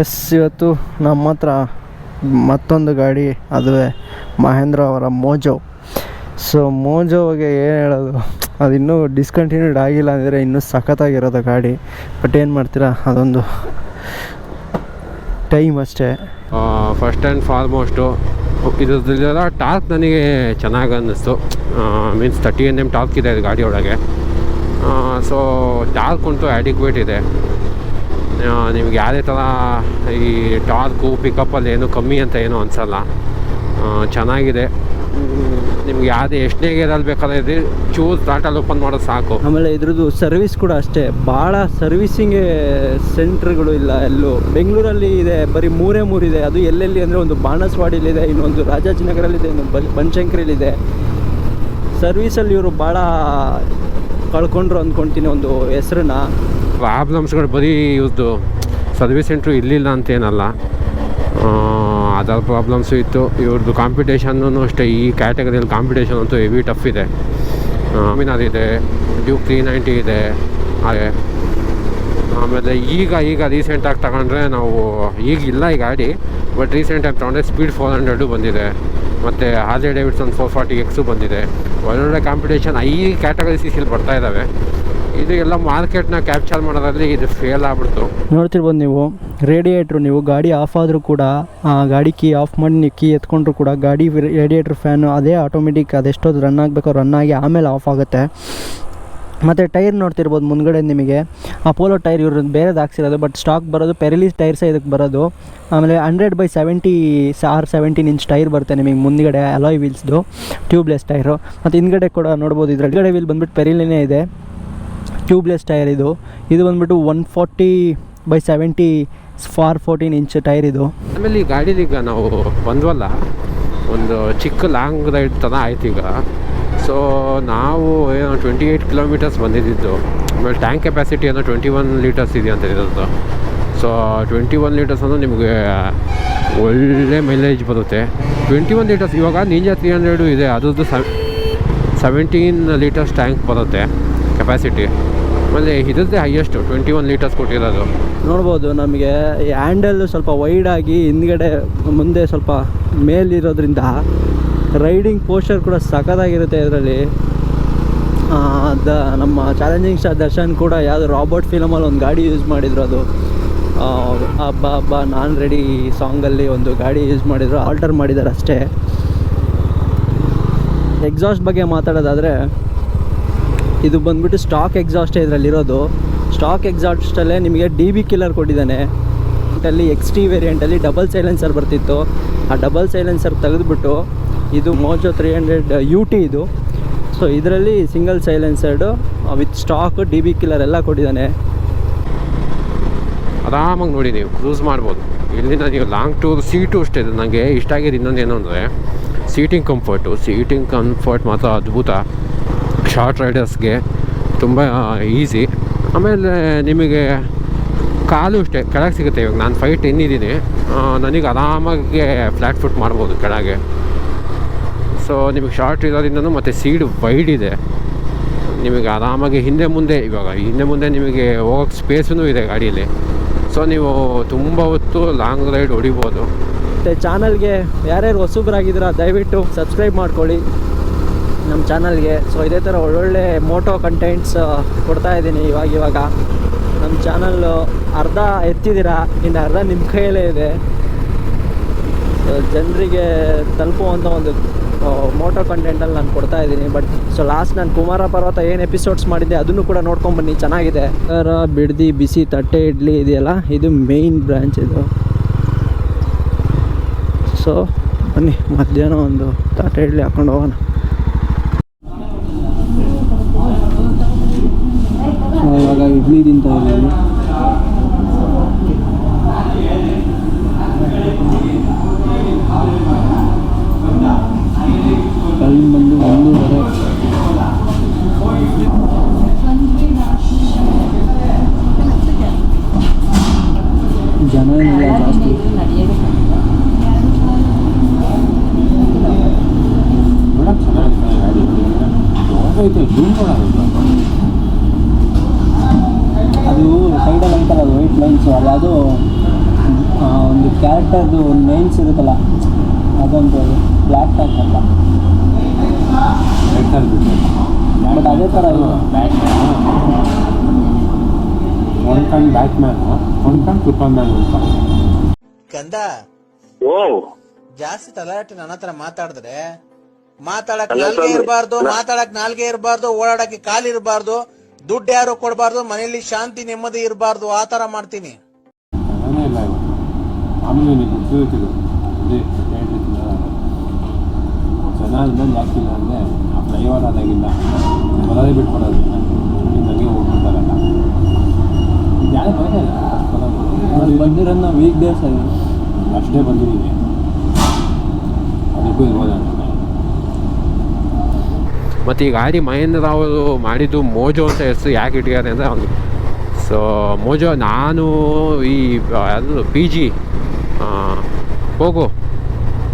S ಇವತ್ತು ನಮ್ಮ ಹತ್ರ ಮತ್ತೊಂದು ಗಾಡಿ ಅದುವೇ ಮಹೇಂದ್ರ ಅವರ ಮೋಜೋ. ಸೊ ಮೋಜೋಗೆ ಏನು ಹೇಳೋದು? ಅದು ಇನ್ನೂ ಡಿಸ್ಕಂಟಿನ್ಯೂಡ್ ಆಗಿಲ್ಲ ಅಂದರೆ ಇನ್ನೂ ಸಖತ್ತಾಗಿರೋದು ಗಾಡಿ. ಬಟ್ ಏನು ಮಾಡ್ತೀರಾ? ಅದೊಂದು ಟೈಮ್ ಅಷ್ಟೇ. ಫಸ್ಟ್ ಆ್ಯಂಡ್ ಫಾರ್ಮೋಸ್ಟು ಇದ್ರದ್ದೆಲ್ಲ ಟಾರ್ಕ್ ನನಗೆ ಚೆನ್ನಾಗಿ ಅನ್ನಿಸ್ತು. Means thirty N M torque ಇದೆ ಗಾಡಿ ಒಳಗೆ. ಸೊ ಟಾರ್ಕ್ ಉಂಟು ಆ್ಯಡಿಕ್ವೇಟ್ ಇದೆ. ನಿಮ್ಗೆ ಯಾವುದೇ ಥರ ಈ ಟಾರ್ಕು ಪಿಕಪ್ಪಲ್ಲಿ ಏನು ಕಮ್ಮಿ ಅಂತ ಏನು ಅನಿಸಲ್ಲ. ಚೆನ್ನಾಗಿದೆ. ನಿಮ್ಗೆ ಯಾವುದೇ ಎಷ್ಟನೇ ಗೇರಲ್ಲಿ ಬೇಕಾದ್ರೆ ಇದು ಚೂಸ್ ಸ್ಟಾರ್ಟಲ್ಲಿ ಓಪನ್ ಮಾಡೋದು ಸಾಕು. ಆಮೇಲೆ ಇದ್ರದ್ದು ಸರ್ವಿಸ್ ಕೂಡ ಅಷ್ಟೇ. ಭಾಳ ಸರ್ವಿಸಿಂಗ್ ಸೆಂಟ್ರ್ಗಳು ಇಲ್ಲ ಎಲ್ಲೂ. ಬೆಂಗಳೂರಲ್ಲಿ ಇದೆ, ಬರೀ ಮೂರೇ ಮೂರಿದೆ. ಅದು ಎಲ್ಲೆಲ್ಲಿ ಅಂದರೆ ಒಂದು ಬಾಣಸ್ವಾಡಿಲಿದೆ ಇನ್ನೊಂದು ರಾಜಾಜಿನಗರಲ್ಲಿದೆ, ಇನ್ನೊಂದು ಬನ್ ಬನಶಂಕರಿಲಿದೆ ಸರ್ವಿಸಲ್ಲಿ ಇವರು ಭಾಳ ಕಳ್ಕೊಂಡ್ರು ಅಂದ್ಕೊಳ್ತೀನಿ ಒಂದು ಹೆಸ್ರನ್ನ. ಪ್ರಾಬ್ಲಮ್ಸ್ಗಳು ಬರೀ ಇವ್ರದ್ದು ಸರ್ವಿಸ್ ಸೆಂಟ್ರು ಇರಲಿಲ್ಲ ಅಂತೇನಲ್ಲ. ಅದರ ಪ್ರಾಬ್ಲಮ್ಸು ಇತ್ತು. ಇವ್ರದ್ದು ಕಾಂಪಿಟೇಷನ್ನು ಅಷ್ಟೇ, ಈ ಕ್ಯಾಟಗರಿಯಲ್ಲಿ ಕಾಂಪಿಟೇಷನ್ ಅಂತೂ ಹೆವಿ ಟಫ್ ಇದೆ. ಮಿನಾರ್ ಇದೆ ಡ್ಯೂಕ್ ತ್ರೀ ನೈಂಟಿ ಇದೆ, ಹಾಗೆ. ಆಮೇಲೆ ಈಗ ಈಗ ರೀಸೆಂಟಾಗಿ ತಗೊಂಡ್ರೆ ನಾವು, ಈಗ ಇಲ್ಲ ಈ ಗಾಡಿ ಬಟ್ ರೀಸೆಂಟಾಗಿ ತೊಗೊಂಡ್ರೆ ಸ್ಪೀಡ್ ಫೋರ್ ಹಂಡ್ರೆಡು ಬಂದಿದೆ. ಮತ್ತು Harley Davidson four forty X ಬಂದಿದೆ. ಒಳ್ಳೊಳ್ಳೆ ಕಾಂಪಿಟೇಷನ್ ಐ ಕ್ಯಾಟಗರಿ ಸಿಸಿಲಿ ಬರ್ತಾ ಇದ್ದಾವೆ ಇದು ಎಲ್ಲ ಮಾರ್ಕೆಟ್ನ ಕ್ಯಾಪ್ಚರ್ ಮಾಡೋದ್ರಲ್ಲಿ ಇದು ಫೇಲ್ ಆಗ್ಬಿಡ್ತು. ನೋಡ್ತಿರ್ಬೋದು ನೀವು ರೇಡಿಯೇಟ್ರು ನೀವು ಗಾಡಿ ಆಫ್ ಆದರೂ ಕೂಡ ಗಾಡಿ ಕೀ ಆಫ್ ಮಾಡಿ ನೀವು ಕೀ ಎತ್ಕೊಂಡ್ರು ಕೂಡ ಗಾಡಿ ರೇಡಿಯೇಟ್ರ್ ಫ್ಯಾನು ಅದೇ ಆಟೋಮೆಟಿಕ್ ಅದೆಷ್ಟೊತ್ತು ರನ್ ಆಗಬೇಕು ರನ್ ಆಗಿ ಆಮೇಲೆ ಆಫ್ ಆಗುತ್ತೆ. ಮತ್ತು ಟೈರ್ ನೋಡ್ತಿರ್ಬೋದು ಮುಂದ್ಗಡೆ ನಿಮಗೆ ಅಪೋಲೋ ಟೈರ್ ಇವರು ಬೇರೆದು ಹಾಕ್ಸಿರೋದು ಬಟ್ ಸ್ಟಾಕ್ ಬರೋದು ಪೆರಿಲೀಸ್ ಟೈರ್ಸೇ ಇದಕ್ಕೆ ಬರೋದು. ಆಮೇಲೆ hundred by seventy or seventeen inch tyre ಬರುತ್ತೆ ನಿಮಗೆ ಮುಂದ್ಗಡೆ ಅಲಾಯ್ ವೀಲ್ಸ್ದು ಟ್ಯೂಬ್ಲೆಸ್ ಟೈರು ಮತ್ತು ಹಿಂದ್ಗಡೆ ಕೂಡ ನೋಡ್ಬೋದು ಇದ್ರ ಹಿಂದ್ಗಡೆ ವೀಲ್ ಬಂದ್ಬಿಟ್ಟು ಪೆರಿಲಿನೇ ಇದೆ. ಟ್ಯೂಬ್ಲೆಸ್ ಟೈರ್ ಇದು. ಇದು ಬಂದ್ಬಿಟ್ಟು one forty by seventy for fourteen inch tyre ಇದು. ಆಮೇಲೆ ಈ ಗಾಡೀಲಿ ಈಗ ನಾವು ಬಂದ್ವಲ್ಲ, ಒಂದು ಚಿಕ್ಕ ಲಾಂಗ್ ರೈಡ್ ಥರ ಆಯ್ತು ಈಗ. ಸೊ ನಾವು ಏನೋ ಟ್ವೆಂಟಿ ಏಯ್ಟ್ ಕಿಲೋಮೀಟರ್ಸ್ ಬಂದಿದ್ದು. ಆಮೇಲೆ ಟ್ಯಾಂಕ್ ಕೆಪಾಸಿಟಿ ಏನೋ ಟ್ವೆಂಟಿ ಒನ್ ಲೀಟರ್ಸ್ ಇದೆ ಅಂತ ಇರೋದು. ಸೊ ಟ್ವೆಂಟಿ ಒನ್ ಲೀಟರ್ಸ್ ಅಂದರೆ ನಿಮಗೆ ಒಳ್ಳೆ ಮೈಲೇಜ್ ಬರುತ್ತೆ. ಟ್ವೆಂಟಿ ಒನ್ ಲೀಟರ್ಸ್ ಇವಾಗ ನಿಂಜಾ ತ್ರೀ ಹಂಡ್ರೆಡು ಇದೆ. ಅದ್ರದ್ದು ಸೆವೆಂಟೀನ್ ಲೀಟರ್ಸ್ ಟ್ಯಾಂಕ್ ಬರುತ್ತೆ ಕೆಪಾಸಿಟಿ ಆಮೇಲೆ ಇದ್ದೇ ಹೈಯೆಸ್ಟು ಟ್ವೆಂಟಿ ಒನ್ ಲೀಟರ್ಸ್ ಕೊಟ್ಟಿರೋದು. ನೋಡ್ಬೋದು, ನಮಗೆ ಈ ಹ್ಯಾಂಡಲ್ ಸ್ವಲ್ಪ ವೈಡ್ ಆಗಿ ಹಿಂದ್ಗಡೆ ಮುಂದೆ ಸ್ವಲ್ಪ ಮೇಲಿರೋದ್ರಿಂದ ರೈಡಿಂಗ್ ಪೋಸ್ಚರ್ ಕೂಡ ಸಖತ್ತಾಗಿರುತ್ತೆ ಇದರಲ್ಲಿ. ದ, ನಮ್ಮ ಚಾಲೆಂಜಿಂಗ್ ಸ್ಟಾರ್ ದರ್ಶನ್ ಕೂಡ ಯಾವುದು ರಾಬರ್ಟ್ ಫಿಲಮಲ್ಲಿ ಒಂದು ಗಾಡಿ ಯೂಸ್ ಮಾಡಿದ್ರು ಅದು. ಹಬ್ಬ ಹಬ್ಬ, ನಾನ್ ರೆಡಿ ಸಾಂಗಲ್ಲಿ ಒಂದು ಗಾಡಿ ಯೂಸ್ ಮಾಡಿದ್ರು ಆಲ್ಟರ್ ಮಾಡಿದ್ದಾರೆ ಅಷ್ಟೇ ಎಕ್ಸಾಸ್ಟ್ ಬಗ್ಗೆ ಮಾತಾಡೋದಾದರೆ ಇದು ಬಂದ್ಬಿಟ್ಟು ಸ್ಟಾಕ್ ಎಕ್ಸಾಸ್ಟೇ ಇದರಲ್ಲಿರೋದು. ಸ್ಟಾಕ್ ಎಕ್ಸಾಸ್ಟಲ್ಲೇ ನಿಮಗೆ ಡಿ ಬಿ ಕಿಲ್ಲರ್ ಕೊಟ್ಟಿದ್ದಾನೆ. ಅಲ್ಲಿ ಎಕ್ಸ್ ಟಿ ವೇರಿಯಂಟಲ್ಲಿ ಡಬಲ್ ಸೈಲೆನ್ಸರ್ ಬರ್ತಿತ್ತು. ಆ ಡಬಲ್ ಸೈಲೆನ್ಸರ್ ತೆಗೆದುಬಿಟ್ಟು ಇದು Mojo three hundred U T ಇದು. ಸೊ ಇದರಲ್ಲಿ single ಸೈಲೆನ್ಸರ್ಡು with stock D B killer ಎಲ್ಲ ಕೊಟ್ಟಿದ್ದಾನೆ. ಆರಾಮಾಗಿ ನೋಡಿ ನೀವು ಕ್ರೂಸ್ ಮಾಡ್ಬೋದು. ಇಲ್ಲಿಂದ ನೀವು ಲಾಂಗ್ ಟೂರ್ ಸೀಟು ಅಷ್ಟೇ ನನಗೆ ಇಷ್ಟ ಆಗಿದೆ ಇನ್ನೊಂದು ಏನು ಅಂದರೆ ಸೀಟಿಂಗ್ ಕಂಫರ್ಟು ಸೀಟಿಂಗ್ ಕಂಫರ್ಟ್ ಮಾತ್ರ ಅದ್ಭುತ. ಶಾರ್ಟ್ ರೈಡರ್ಸ್ಗೆ ತುಂಬ ಈಸಿ ಆಮೇಲೆ ನಿಮಗೆ ಕಾಲು ಅಷ್ಟೇ, ಕೆಳಗೆ ಸಿಗುತ್ತೆ ಇವಾಗ. ನಾನು ಫೈವ್ ಟೆನ್ ನನಗೆ ಆರಾಮಾಗಿ ಫ್ಲ್ಯಾಟ್ ಫುಟ್ ಮಾಡ್ಬೋದು ಕೆಳಗೆ. ಸೊ ನಿಮಗೆ ಶಾರ್ಟ್ ಇರೋದ್ರಿಂದ ಮತ್ತು ಸೀಡ್ ವೈಡ್ ಇದೆ. ನಿಮಗೆ ಆರಾಮಾಗಿ ಹಿಂದೆ ಮುಂದೆ, ಇವಾಗ ಹಿಂದೆ ಮುಂದೆ ನಿಮಗೆ ಹೋಗೋಕ್ಕೆ ಸ್ಪೇಸೂ ಇದೆ ಗಾಡೀಲಿ. ಸೊ ನೀವು ತುಂಬ ಹೊತ್ತು ಲಾಂಗ್ ರೈಡ್ ಹೊಡಿಬೋದು. ಮತ್ತು ಚಾನಲ್ಗೆ ಯಾರ್ಯಾರು ಹೊಸಬ್ರಾಗಿದ್ದೀರಾ, ದಯವಿಟ್ಟು ಸಬ್ಸ್ಕ್ರೈಬ್ ಮಾಡ್ಕೊಳ್ಳಿ. ನಮ್ಮ ಚಾನಲ್ಗೆ. ಸೊ ಇದೇ ಥರ ಒಳ್ಳೊಳ್ಳೆ ಮೋಟೋ ಕಂಟೆಂಟ್ಸ್ ಕೊಡ್ತಾ ಇದ್ದೀನಿ ಇವಾಗ ಇವಾಗ. ನಮ್ಮ ಚಾನಲ್ಲು ಅರ್ಧ ಎತ್ತಿದ್ದೀರಾ? ಇನ್ನು ಅರ್ಧ ನಿಮ್ಮ ಕೈಯಲ್ಲೇ ಇದೆ. ಸೊ ಜನರಿಗೆ ತಲುಪುವಂಥ ಒಂದು ಮೋಟೋ ಕಂಟೆಂಟಲ್ಲಿ ನಾನು ಕೊಡ್ತಾ ಇದ್ದೀನಿ. ಬಟ್ ಸೊ ಲಾಸ್ಟ್ ನಾನು ಕುಮಾರ ಪರ್ವತ ಏನು ಎಪಿಸೋಡ್ಸ್ ಮಾಡಿದ್ದೆ ಅದನ್ನು ಕೂಡ ನೋಡ್ಕೊಂಬನ್ನಿ ಚೆನ್ನಾಗಿದೆ. ಸರ ಬಿಡ್ದಿ, ಬಿಸಿ, ತಟ್ಟೆ, ಇಡ್ಲಿ ಇದೆಯಲ್ಲ? ಇದು ಮೇಯ್ನ್ ಬ್ರ್ಯಾಂಚ್ ಇದು. ಸೊ ಬನ್ನಿ, ಮಧ್ಯಾಹ್ನ ಒಂದು ತಟ್ಟೆ, ಇಡ್ಲಿ ಹಾಕೊಂಡು ಹೋಗೋಣ. ಇವಾಗ ಇಡ್ಲಿ ತಿಂತಾ ಇದ್ದೀವಿ ಅದು ಕ್ಯಾರೆಕ್ಟರ್ದು ಒಂದು ಮೇನ್ ನೇಮ್ಸ್ ಇರುತ್ತಲ್ಲ ಅದೊಂದು ಬ್ಲ್ಯಾಕ್ ಟ್ಯಾಕ್ ಅಂತ ಬಟ್ ಅದೇ ಥರ ಇದೆ. ಒನ್ ಕಣ್ ಬ್ಯಾಟ್ ಮ್ಯಾನ್ ಒನ್ ಕಣ್ ಸೂಪರ್ ಮ್ಯಾನ್ ಅಂತ. ಕಂದ ಓ. ಜಾಸ್ತಿ ತಲಾಟಿ ನನ್ನ ಹತ್ರ ಮಾತಾಡಿದ್ರೆ ಮಾತಾಡಕ್ ನಾಲ್ಗೆ ಇರಬಾರ್ದು ಮಾತಾಡಕ್ ನಾಲ್ಗೆ ಇರಬಾರ್ದು ಓಡಾಡಕ್ಕೆ ಕಾಲು ಇರಬಾರ್ದು ದುಡ್ಡು ಯಾರು ಕೊಡಬಾರ್ದು ಮನೆಯಲ್ಲಿ ಶಾಂತಿ ನೆಮ್ಮದಿ ಇರಬಾರ್ದು ಆ ತರ ಮಾಡ್ತೀನಿ. ಗೊತ್ತಿರುತ್ತಿದ್ದು ಅದೇ ಹೇಳ್ತಿದ್ದಿಲ್ಲ ಜನ ಇನ್ನೊಂದು ಯಾಕಿಲ್ಲ ಅಂದರೆ ಆ ಫ್ಲೈಓವರ್ ಆದಾಗಿಲ್ಲ ಬರೋದೇ ಬಿಟ್ಕೊಡೋದು ನನಗೆ ಹೋಗ್ಬಿಡ್ತಾರಲ್ಲ ಯಾರು ಬರೋದೇ ನಾವು ವೀಕ್ ಡೇಸ್ ಅಲ್ಲಿ ಅಷ್ಟೇ ಬಂದಿದ್ದೀನಿ ಅದಕ್ಕೂ ಇರ್ಬೋದು ಮತ್ತು ಈ ಗಾಡಿ ಮಹೇಂದ್ರ ಅವರು ಮಾಡಿದ್ದು ಮೋಜೋ ಅಂತ ಹೆಸರು ಯಾಕೆ ಇಟ್ಟಿದ್ದಾರೆ ಅಂದರೆ ಅವನಿಗೆ ಸೊ ಮೋಜೋ ನಾನು ಈ ಅದು ಪಿ ಜಿ ಹೋಗು.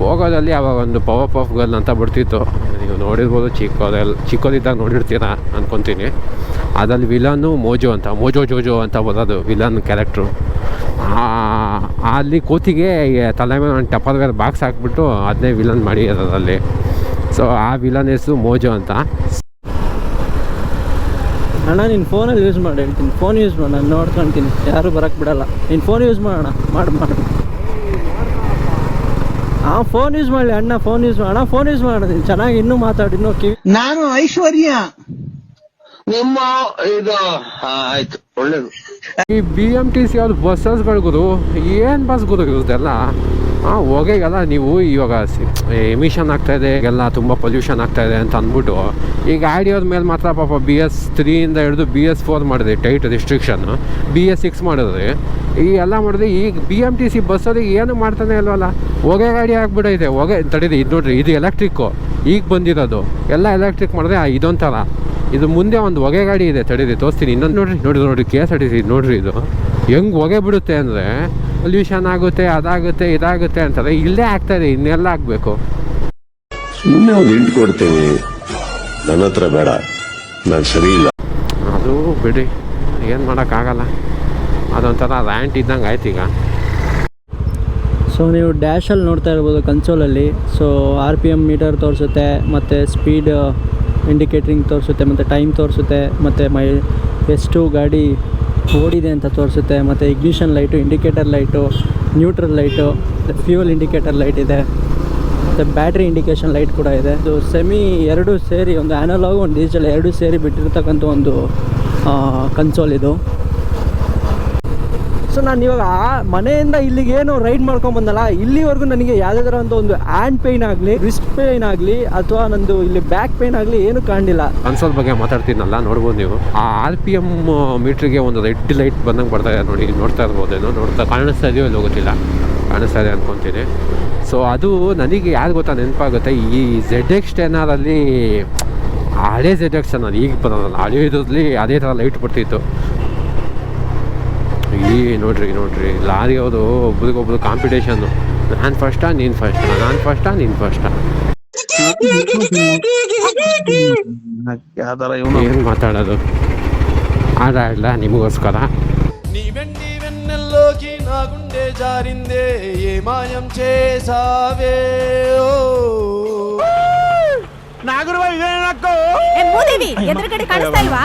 ಹೋಗೋದಲ್ಲಿ ಅವಾಗ ಒಂದು ಪವರ್ ಪಫ್ ಗರ್ಲ್ ಅಂತ ಬಿಡ್ತಿತ್ತು ನೀವು ನೋಡಿರ್ಬೋದು ಚಿಕ್ಕೋದಲ್ಲಿ ಚಿಕ್ಕೋದಿದ್ದಾಗ ನೋಡಿರ್ತೀರಾ ಅಂದ್ಕೊತೀನಿ ಅದಲ್ಲಿ ವಿಲನ್ನು ಮೋಜೋ ಅಂತ ಮೋಜೋ ಜೋಜೋ ಅಂತ ಬರೋದು ವಿಲನ್ ಕ್ಯಾರೆಕ್ಟ್ರು ಅಲ್ಲಿ ಕೂತಿಗೆ ತಲೆ ಮೇಲೆ ಒಂದು ಟಪರ್ ಮೇಲೆ ಬಾಕ್ಸ್ ಹಾಕ್ಬಿಟ್ಟು ಅದನ್ನೇ ವಿಲನ್ ಮಾಡಿ ಅದರಲ್ಲಿ ಸೊ ಆ ವಿಲನ್ ಹೆಸರು ಮೋಜೋ ಅಂತ. ಅಣ್ಣ, ನೀನು ಫೋನಲ್ಲಿ ಯೂಸ್ ಮಾಡಿ, ಹೇಳ್ತೀನಿ. ಫೋನ್ ಯೂಸ್ ಮಾಡಿ, ನಾನು ನೋಡ್ಕೊಳ್ತೀನಿ ಯಾರು ಬರೋಕ್ಕೆ ಬಿಡಲ್ಲ. ನೀನು ಫೋನ್ ಯೂಸ್ ಮಾಡೋಣ ಮಾಡು ಮಾಡು. ಹಾಂ ಫೋನ್ ಯೂಸ್ ಮಾಡಲಿ ಅಣ್ಣ ಫೋನ್ ಯೂಸ್ ಮಾಡೋಣ ಫೋನ್ ಯೂಸ್ ಮಾಡಿದೆ ಚೆನ್ನಾಗಿ ಇನ್ನೂ ಮಾತಾಡಿ ಇನ್ನೂ ಕಿವಿ ನಾನು ಐಶ್ವರ್ಯ. ನಿಮ್ಮ ಇದು ಹಾ, ಆಯ್ತು ಒಳ್ಳೇದು. ಈ ಬಿ ಎಂ ಟಿ ಸಿ ಅವ್ರ ಬಸ್ಸಸ್ಗಳು ಗುರು ಏನು ಬಸ್ ಗುರು ಹಾ ಹಾಂ ಹೊಗೆಗೆಲ್ಲ ನೀವು ಇವಾಗ ಎಮಿಷನ್ ಆಗ್ತಾ ಇದೆ ಎಲ್ಲ ತುಂಬ ಪೊಲ್ಯೂಷನ್ ಆಗ್ತಾ ಇದೆ ಅಂತ ಅಂದ್ಬಿಟ್ಟು ಈಗ ಗಾಡಿಯವ್ರ ಮೇಲೆ ಮಾತ್ರ ಪಾಪ ಬಿ ಎಸ್ ತ್ರೀಯಿಂದ ಹಿಡಿದು ಬಿ ಎಸ್ ಫೋರ್ ಮಾಡಿದೆ tight restriction B S six ಮಾಡಿದ್ರಿ ಈ ಎಲ್ಲ ಮಾಡಿದ್ರೆ ಈಗ ಬಿ ಎಂ ಟಿ ಸಿ ಬಸ್ಸಲ್ಲಿ ಏನು ಮಾಡ್ತಾನೆ ಇಲ್ವಲ್ಲ? ಹೊಗೆ ಗಾಡಿ ಆಗ್ಬಿಡೈತೆ ಹೊಗೆ. ತಡೀರಿ ಇದು ನೋಡ್ರಿ ಇದು ಎಲೆಕ್ಟ್ರಿಕ್ಕು ಈಗ ಬಂದಿರೋದು. ಎಲ್ಲ ಎಲೆಕ್ಟ್ರಿಕ್ ಮಾಡಿದ್ರೆ ಇದೊಂಥರ. ಇದು ಮುಂದೆ ಒಂದು ಹೊಗೆ ಗಾಡಿ ಇದೆ ತಡೀರಿ ತೋರಿಸ್ತೀನಿ. ಇನ್ನೊಂದು ನೋಡ್ರಿ ನೋಡಿ ನೋಡಿ K S R T C ನೋಡ್ರಿ ಇದು. ಹೆಂಗೆ ಹೊಗೆ ಬಿಡುತ್ತೆ ಅಂದರೆ ಪೊಲ್ಯೂಷನ್ ಆಗುತ್ತೆ ಅದಾಗುತ್ತೆ ಇದಾಗುತ್ತೆ ಅಂತಾರೆ. ಇಲ್ಲೇ ಆಗ್ತಾ ಇದೆ ಇನ್ನೆಲ್ಲ ಆಗಬೇಕು. ಸುಮ್ಮನೆ ಒಂದು ಹಿಂಟ್ ಕೊಡ್ತೀನಿ. ನನ್ನ ಹತ್ರ ಬೇಡ. ನಾನು ಸರಿ ಇಲ್ಲ. ಅದು ಬಿಡಿ. ಏನು ಮಾಡೋಕ್ಕಾಗಲ್ಲ. ಅದೊಂಥರ ರ್ಯಾಂಟ್ ಇದ್ದಂಗೆ ಆಯ್ತು ಈಗ. ಸೊ ನೀವು ಡ್ಯಾಶಲ್ಲಿ ನೋಡ್ತಾ ಇರ್ಬೋದು ಕನ್ಸೋಲಲ್ಲಿ so R P M meter ತೋರಿಸುತ್ತೆ, ಮತ್ತು ಸ್ಪೀಡ್ ಇಂಡಿಕೇಟ್ರಿಂಗ್ ತೋರಿಸುತ್ತೆ, ಮತ್ತು ಟೈಮ್ ತೋರಿಸುತ್ತೆ, ಮತ್ತು ಮೈ ಎಷ್ಟು ಗಾಡಿ ಓಡಿದೆ ಅಂತ ತೋರಿಸುತ್ತೆ, ಮತ್ತು ignition light indicator light neutral light fuel indicator light ಇದೆ, ಮತ್ತು ಬ್ಯಾಟ್ರಿ ಇಂಡಿಕೇಷನ್ ಲೈಟ್ ಕೂಡ ಇದೆ. ಇದು ಸೆಮಿ ಎರಡು ಸೇರಿ, ಒಂದು ಆ್ಯನಲಾಗು ಒಂದು ಡಿಜಿಟಲ್ ಎರಡು ಸೇರಿ ಬಿಟ್ಟಿರ್ತಕ್ಕಂಥ ಒಂದು ಕನ್ಸೋಲ್ ಇದು. ಸೊ ನಾನು ಇವಾಗ ಆ ಮನೆಯಿಂದ ಇಲ್ಲಿಗೆ ಏನು ರೈಡ್ ಮಾಡ್ಕೊಂಬಂದಲ್ಲ ಇಲ್ಲಿವರೆಗೂ ನನಗೆ ಯಾವುದೇ ಥರ ಅಂತ ಒಂದು ಹ್ಯಾಂಡ್ ಪೇಯ್ನ್ ಆಗಲಿ ರಿಸ್ಟ್ ಪೇಯ್ನ್ ಆಗಲಿ ಅಥವಾ ನಂದು ಇಲ್ಲಿ ಬ್ಯಾಕ್ ಪೇಯ್ನ್ ಆಗಲಿ ಏನು ಕಾಣಲಿಲ್ಲ. ಅನ್ಸೋದ್ ಬಗ್ಗೆ ಮಾತಾಡ್ತೀನಲ್ಲ, ನೋಡ್ಬೋದು ನೀವು. ಆ ಆರ್ ಪಿ ಎಂ ಮೀಟ್ರಿಗೆ ಒಂದು ರೆಡ್ ಲೈಟ್ ಬಂದಂಗೆ ಬರ್ತಾ ಇದೆ ನೋಡಿ, ನೋಡ್ತಾ ಇರ್ಬೋದೇನೋ, ನೋಡ್ತಾ ಕಾಣಿಸ್ತಾ ಇದೆಯೋ ಇಲ್ಲಿ ಗೊತ್ತಿಲ್ಲ. ಕಾಣಿಸ್ತಾ ಇದೆ ಅಂದ್ಕೊತೀನಿ ಸೊ ಅದು ನನಗೆ ಯಾರು ಗೊತ್ತಾ ನೆನಪಾಗುತ್ತೆ, ಈ ಝೆಡ್ ಎಕ್ಸ್ ಟೆನ್ನರಲ್ಲಿ ಹಳೇ ಝೆಡ್ ಎಕ್ಸ್ ಈಗ ಬರೋದಲ್ಲ ಹಳೆಯದ್ರಲ್ಲಿ ಅದೇ ಥರ ಲೈಟ್ ಬರ್ತಿತ್ತು. ಈ ನೋಡ್ರಿ ನೋಡ್ರಿ ಲಾರಿ ಅವರು ಒಬ್ರಿಗೊಬ್ರು ಕಾಂಪಿಟೇಷನ್ನು ನಾನು ಫಸ್ಟಾ ನೀನು ಫಸ್ಟಾ ನಾನು ಫಸ್ಟಾ ನೀನು ಫಸ್ಟಾ ಯಾವ್ದಾರ ಇವನು ಏನು ಮಾತಾಡೋದು ಆಡ ಆಡಲ ನಿಮಗೋಸ್ಕರ నీవెండి వెన్నెల్లోకి నా గుండె జారిందే ఏ మాయం చేసావే ఓ ಏ ಮೂದೇವಿ ಎದುರುಗಡೆ ಕಾಣಿಸ್ತಾ ಇಲ್ವಾ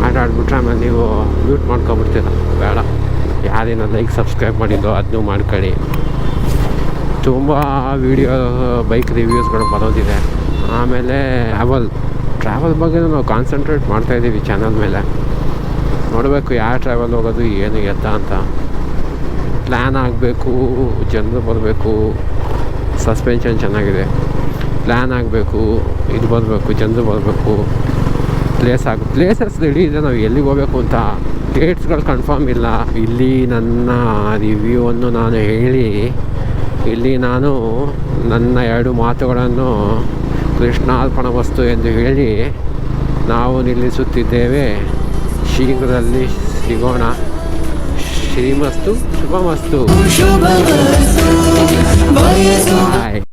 ಆಟ ಆಡ್ಬಿಟ್ರೆ ಆಮೇಲೆ ನೀವು ಮ್ಯೂಟ್ ಮಾಡ್ಕೊಬಿಡ್ತೀರ ಬೇಡ ಯಾರೇನೋ ಲೈಕ್ ಸಬ್ಸ್ಕ್ರೈಬ್ ಮಾಡಿದ್ದು ಅದನ್ನೂ ಮಾಡ್ಕೊಳ್ಳಿ. ತುಂಬ ವೀಡಿಯೋ ಬೈಕ್ ರಿವ್ಯೂಸ್ಗಳು ಬರೋದಿದೆ. ಆಮೇಲೆ ಟ್ರಾವೆಲ್ ಟ್ರಾವೆಲ್ ಬಗ್ಗೆ ನಾವು ಕಾನ್ಸಂಟ್ರೇಟ್ ಮಾಡ್ತಾಯಿದ್ದೀವಿ ಚಾನಲ್ ಮೇಲೆ. ನೋಡಬೇಕು ಯಾವ ಟ್ರಾವೆಲ್ ಹೋಗೋದು, ಏನು ಎತ್ತ ಅಂತ. ಪ್ಲ್ಯಾನ್ ಆಗಬೇಕು, ಜನರು ಬರಬೇಕು ಸಸ್ಪೆನ್ಷನ್ ಚೆನ್ನಾಗಿದೆ. ಪ್ಲ್ಯಾನ್ ಆಗಬೇಕು, ಇದು ಬರಬೇಕು, ಜನರು ಬರಬೇಕು. ಪ್ಲೇಸ್ ಆಗ ಪ್ಲೇಸಸ್ ರೆಡಿ ಇದೆ ನಾವು ಎಲ್ಲಿಗೆ ಹೋಗಬೇಕು ಅಂತ ಡೇಟ್ಸ್ಗಳು ಕನ್ಫರ್ಮ್ ಇಲ್ಲ. ಇಲ್ಲಿ ನನ್ನ ರಿವ್ಯೂವನ್ನು ನಾನು ಹೇಳಿ ಇಲ್ಲಿ ನಾನು ನನ್ನ ಎರಡು ಮಾತುಗಳನ್ನು ಕೃಷ್ಣಾರ್ಪಣ ವಸ್ತು ಎಂದು ಹೇಳಿ ನಾವು ನಿಲ್ಲಿಸುತ್ತಿದ್ದೇವೆ. ಶೀಘ್ರದಲ್ಲಿ ಸಿಗೋಣ. ಶ್ರೀಮಸ್ತು ಶುಭಮಸ್ತು. ಬಾಯ್